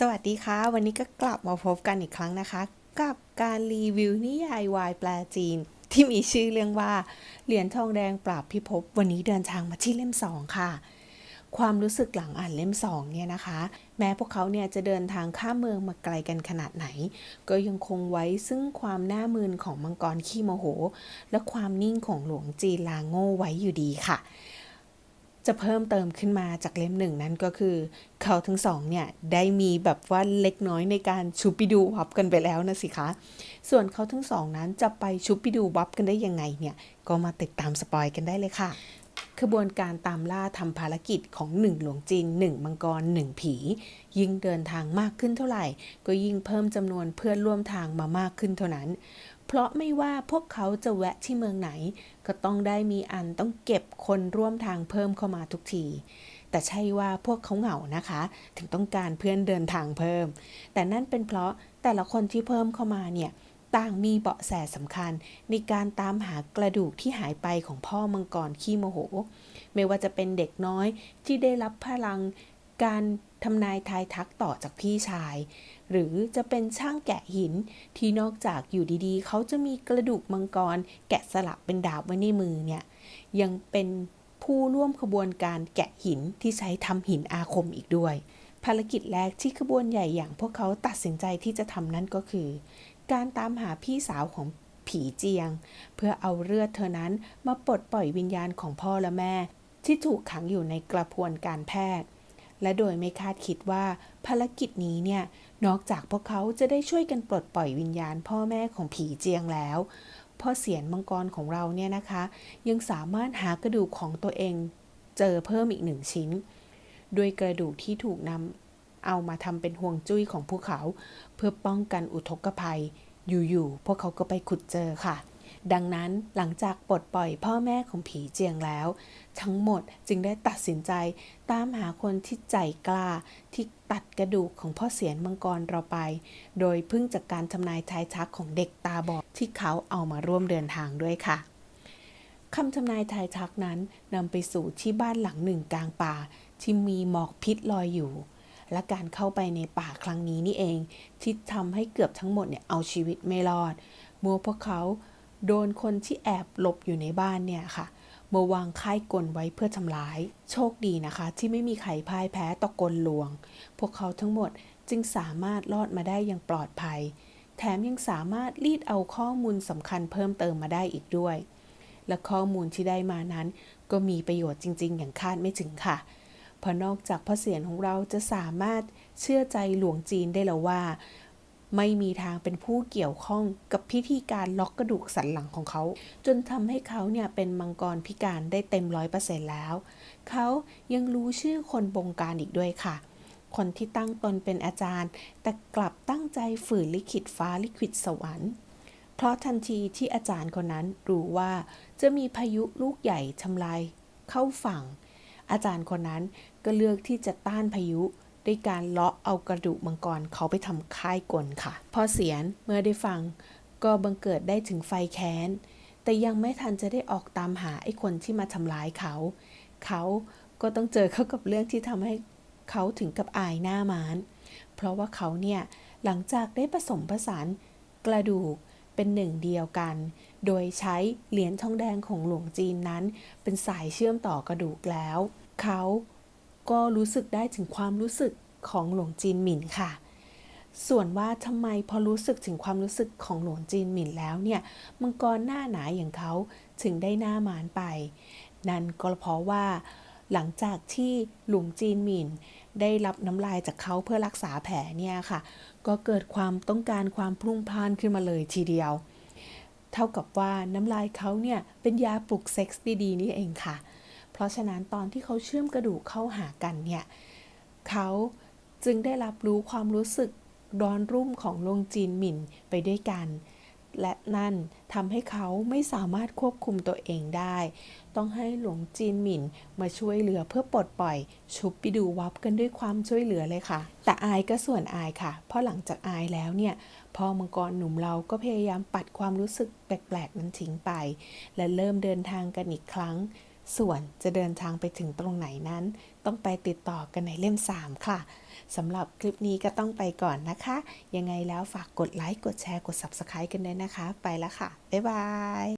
สวัสดีค่ะ วันนี้ก็กลับมาพบกันอีกครั้งนะคะ กับการรีวิวนิยายวายแปลจีน ที่มีชื่อเรื่องว่า เหรียญทองแดงปราบพิภพวันนี้เดินทางมาที่เล่ม2ค่ะ ความรู้สึกหลังอ่านเล่ม2เนี่ยนะคะ แม้พวกเขาเนี่ยจะเดินทางข้ามเมืองมาไกลกันขนาดไหน ก็ยังคงไว้ซึ่งความหน่ามืนของมังกรขี้โมโห และความนิ่งของหลวงจีลาโง่ไว้อยู่ดีค่ะ จะเพิ่มเติมขึ้นมาจากเล่มหนึ่งนั้นก็คือ เขาทั้งสองเนี่ยได้มีแบบว่าเล็กน้อยในการชุบปิดูวับกันไปแล้วนะสิคะ ส่วนเขาทั้งสองนั้นจะไปชุบปิดูวับกันได้ยังไงเนี่ยก็มาติดตามสปอยกันได้เลยค่ะ ขบวนการตามล่าทำภารกิจของหนึ่งหลวงจีนหนึ่งมังกรหนึ่งผี ยิ่งเดินทางมากขึ้นเท่าไหร่ ก็ยิ่งเพิ่มจำนวนเพื่อนร่วมทางมามากขึ้นเท่านั้น เพราะไม่ว่าพวกเขาจะแวะที่เมืองไหน ก็ต้องได้มีอันต้องเก็บคนร่วมทางเพิ่มเข้ามาทุกทีแต่ใช่ว่าพวกเขาเหงานะคะ ถึงต้องการเพื่อนเดินทางเพิ่ม แต่นั่นเป็นเพราะแต่ละคนที่เพิ่มเข้ามาเนี่ย ต่างมีเบาะแสสำคัญในการตามหากระดูกที่หายไปของพ่อมังกรขี้โมโห ไม่ว่าจะเป็นเด็กน้อยที่ได้รับพลังการทำนายทายทักต่อจากพี่ชาย หรือจะเป็นช่างแกะหินที่นอกจากอยู่ดีๆ เขาจะมีกระดูกมังกร แกะสลักเป็นดาบไว้ในมือเนี่ย ยังเป็นผู้ร่วมขบวนการแกะหินที่ใช้ทำหินอาคมอีกด้วย ภารกิจแรกที่ขบวนใหญ่อย่างพวกเขาตัดสินใจที่จะทำนั่นก็คือ การตามหาพี่สาวของผีเจียง เพื่อเอาเลือดเธอนั้นมาปลดปล่อยวิญญาณของพ่อและแม่ ที่ถูกขังอยู่ในกระพวนการแพทย์ และโดยไม่คาดคิดว่าภารกิจนี้เนี่ยนอกจากพวกเขาจะได้ช่วยกันปลดปล่อยวิญญาณพ่อแม่ของผีเจียงแล้วพ่อเสียนมังกรของเราเนี่ยนะคะ ยังสามารถหากระดูกของตัวเอง เจอเพิ่มอีกหนึ่งชิ้นโดยกระดูกที่ถูกนำ เอามาทำเป็นห่วงจุ้ยของพวกเขา เพื่อป้องกันอุทกภัย อยู่ๆพวกเขาก็ไปขุดเจอค่ะ ดังนั้นหลังจากปลดปล่อยพ่อแม่ของผีเจียงแล้ว ทั้งหมดจึงได้ตัดสินใจตามหาคนที่ใจกล้าที่ตัดกระดูกของพ่อเสียนมังกรเราไป โดยพึ่งจากการทำนายทายทักของเด็กตาบอดที่เขาเอามาร่วมเดินทางด้วยค่ะคำทำนายทายทักนั้นนำไปสู่ที่บ้านหลังหนึ่งกลางป่า ที่มีหมอกพิษลอยอยู่ และการเข้าไปในป่าครั้งนี้นี่เอง ที่ทำให้เกือบทั้งหมดเนี่ยเอาชีวิตไม่รอด เมื่อพวกเขาโดนคนที่แอบหลบอยู่ในบ้านเนี่ยค่ะมาวางค่ายกลไว้เพื่อทำร้าย โชคดีนะคะ ที่ไม่มีใครพ่ายแพ้ต่อกลลวง พวกเขาทั้งหมดจึงสามารถรอดมาได้อย่างปลอดภัย แถมยังสามารถรีดเอาข้อมูลสำคัญเพิ่มเติมมาได้อีกด้วย และข้อมูลที่ได้มานั้น ก็มีประโยชน์จริง ๆ อย่างคาดไม่ถึงค่ะ เพราะนอกจากพระเสียรของเราจะสามารถเชื่อใจหลวงจีนได้แล้วว่า ไม่มีทางเป็นผู้เกี่ยวข้องกับพิธีการล็อกกระดูกสันหลังของเขา จนทำให้เขาเนี่ยเป็นมังกรพิการได้เต็มร้อยเปอร์เซ็นต์แล้ว เขายังรู้ชื่อคนบงการอีกด้วยค่ะคนที่ตั้งตนเป็นอาจารย์ แต่กลับตั้งใจฝืนลิขิตฟ้าลิขิตสวรรค์ เพราะทันทีที่อาจารย์คนนั้นรู้ว่าจะมีพายุลูกใหญ่ทำลายเข้าฝั่ง อาจารย์คนนั้นก็เลือกที่จะต้านพายุด้วยการเลาะเอากระดูกมังกรเขาไปทำค่ายกลค่ะ พอเสียนเมื่อได้ฟังก็บังเกิดได้ถึงไฟแค้น แต่ยังไม่ทันจะได้ออกตามหาไอ้คนที่มาทำร้ายเขา เขาก็ต้องเจอเข้ากับเรื่องที่ทำให้เขาถึงกับอายหน้ามาน เพราะว่าเขาเนี่ยหลังจากได้ผสมผสานกระดูก เป็นหนึ่งเดียวกัน โดยใช้เหรียญทองแดงของหลวงจีนนั้น เป็นสายเชื่อมต่อกระดูกแล้ว เขาก็รู้สึกได้ถึงความรู้สึกของหลวงจีนหมินค่ะ ส่วนว่าทำไมพอรู้สึกถึงความรู้สึกของหลวงจีนหมินแล้วเนี่ย มังกรหน้าหนาอย่างเขาถึงได้หน้ามานไป นั่นก็เพราะว่าหลังจากที่หลวงจีนหมิน ได้รับน้ำลายจากเขาเพื่อรักษาแผลเนี่ยค่ะ ก็เกิดความต้องการความพรุ่งพล่านขึ้นมาเลยทีเดียว เท่ากับว่าน้ำลายเขาเนี่ยเป็นยาปลุกเซ็กส์ดีๆนี่เองค่ะ เพราะฉะนั้นตอนที่เขาเชื่อมกระดูกเข้าหากันเนี่ยเขาจึงได้รับรู้ความรู้สึกร้อนรุ่มของลวงจีนหมิ่นไปด้วยกัน และนั่นทำให้เขาไม่สามารถควบคุมตัวเองได้ ต้องให้หลวงจีนหมิ่นมาช่วยเหลือเพื่อปลดปล่อย ชุบปิดูวับกันด้วยความช่วยเหลือเลยค่ะ แต่อายก็ส่วนอายค่ะ เพราะหลังจากอายแล้วเนี่ยพ่อมังกรหนุ่มเราก็พยายามปัดความรู้สึกแปลกๆนั้นทิ้งไป และเริ่มเดินทางกันอีกครั้ง ส่วนจะเดินทางไปถึงตรงไหนนั้น ต้องไปติดต่อกันในเล่ม 3 ค่ะสำหรับคลิปนี้ก็ต้องไปก่อนนะคะ ยังไงแล้วฝากกดไลค์ กดแชร์ กด Subscribe กันด้วยนะคะ ไปแล้วค่ะ บ๊ายบาย